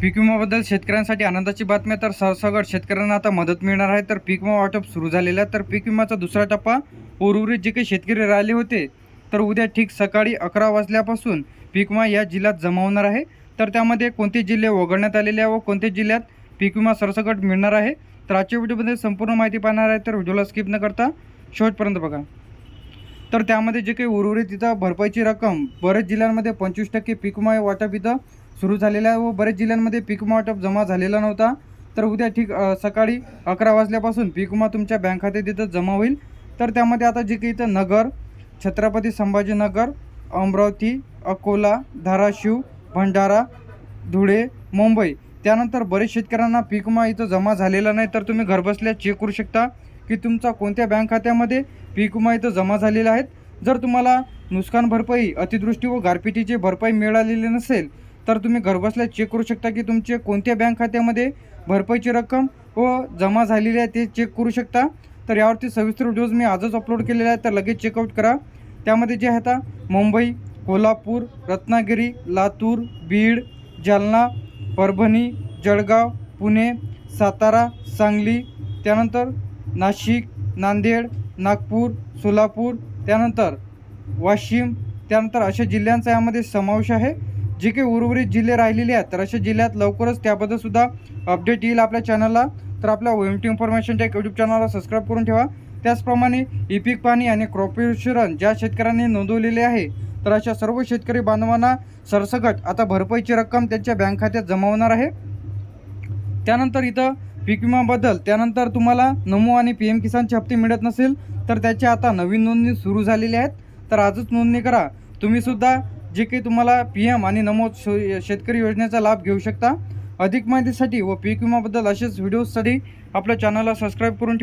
पीक विमाबद्दल शेतकऱ्यांसाठी आनंदाची बातमी आहे. तर सरसगड शेतकऱ्यांना आता मदत मिळणार आहे. तर पीक विमा वाटप सुरू झालेलं आहे. तर पीक विमाचा दुसरा टप्पा उर्वरित जे काही शेतकरी राहिले होते तर उद्या ठीक सकाळी अकरा वाजल्यापासून पीक विमा या जिल्ह्यात जमा होणार आहे. तर त्यामध्ये कोणते जिल्हे वगळण्यात आलेले आहे व कोणत्या जिल्ह्यात पीक विमा सरसकट मिळणार आहे? तर आजच्या व्हिडिओमध्ये संपूर्ण माहिती पाहणार आहे. तर व्हिडिओला स्किप न करता शेवटपर्यंत बघा. तर त्यामध्ये जे काही उर्वरित इथं भरपाईची रक्कम बरेच जिल्ह्यांमध्ये पंचवीस टक्के पीक विमा वाटप इथं सुरू झालेला आहे व बरेच जिल्ह्यांमध्ये पीक विमा वाटप जमा झालेला नव्हता. तर उद्या ठीक सकाळी अकरा वाजल्यापासून पीक विमा तुमच्या बँक खात्यात इथं जमा होईल. तर त्यामध्ये आता जे काही इथं नगर छत्रपती संभाजीनगर अमरावती अकोला धाराशिव भंडारा धुळे मुंबई त्यानंतर बरेच शेतकऱ्यांना पीक विमा इथं जमा झालेला नाही. तर तुम्ही घरबसल्या चेक करू शकता की तुमचा कोणत्या बँक खात्यामध्ये पीक विमा इथं जमा झालेला आहेत जर तुम्हाला नुकसान भरपाई अतिवृष्टी व गारपिटीची भरपाई मिळालेली नसेल तर तुम्ही घरबसल्या चेक करू शकता की तुमचे कोणत्या बँक खात्यामध्ये भरपाईची रक्कम व जमा झालेली आहे ते चेक करू शकता. तर यावरती सविस्तर व्हिडिओज मी आजच अपलोड केलेले आहेत तर लगेच चेकआउट करा. त्यामध्ये जे आहे आता मुंबई कोल्हापूर रत्नागिरी लातूर बीड जालना परभणी जळगाव पुणे सातारा सांगली त्यानंतर नाशिक नांदेड नागपूर सोलापूर त्यानंतर वाशिम त्यानंतर अशा जिल्ह्यांचा यामध्ये समावेश आहे. जे काही उर्वरित जिल्हे राहिलेले आहेत. तर अशा जिल्ह्यात लवकरच त्याबद्दल सुद्धा अपडेट येईल आपल्या चॅनलला तर आपल्या ओ एम टी इन्फॉर्मेशनच्या यूट्यूब चॅनलला सबस्क्राईब करून ठेवा. त्याचप्रमाणे ई पीक पाणी आणि क्रॉप इन्शुरन्स ज्या शेतकऱ्यांनी नोंदवलेले आहे तर अशा सर्व शेतकरी बांधवांना सरसकट आता भरपाईची रक्कम त्यांच्या बँक खात्यात जमा होणार आहे. त्यानंतर इथं पीक विमाबद्दल त्यानंतर तुम्हाला नमो आणि पी एम किसानचे हप्ते मिळत नसेल तर त्याची आता नवीन नोंदणी सुरू झालेली आहेत. तर आजच नोंदणी करा. तुम्हीसुद्धा जे काही तुम्हाला पी एम आणि नमोद शेतकरी योजनेचा लाभ घेऊ शकता. अधिक माहितीसाठी व पीक विमाबद्दल असेच व्हिडिओजसाठी आपल्या चॅनलला सबस्क्राईब करून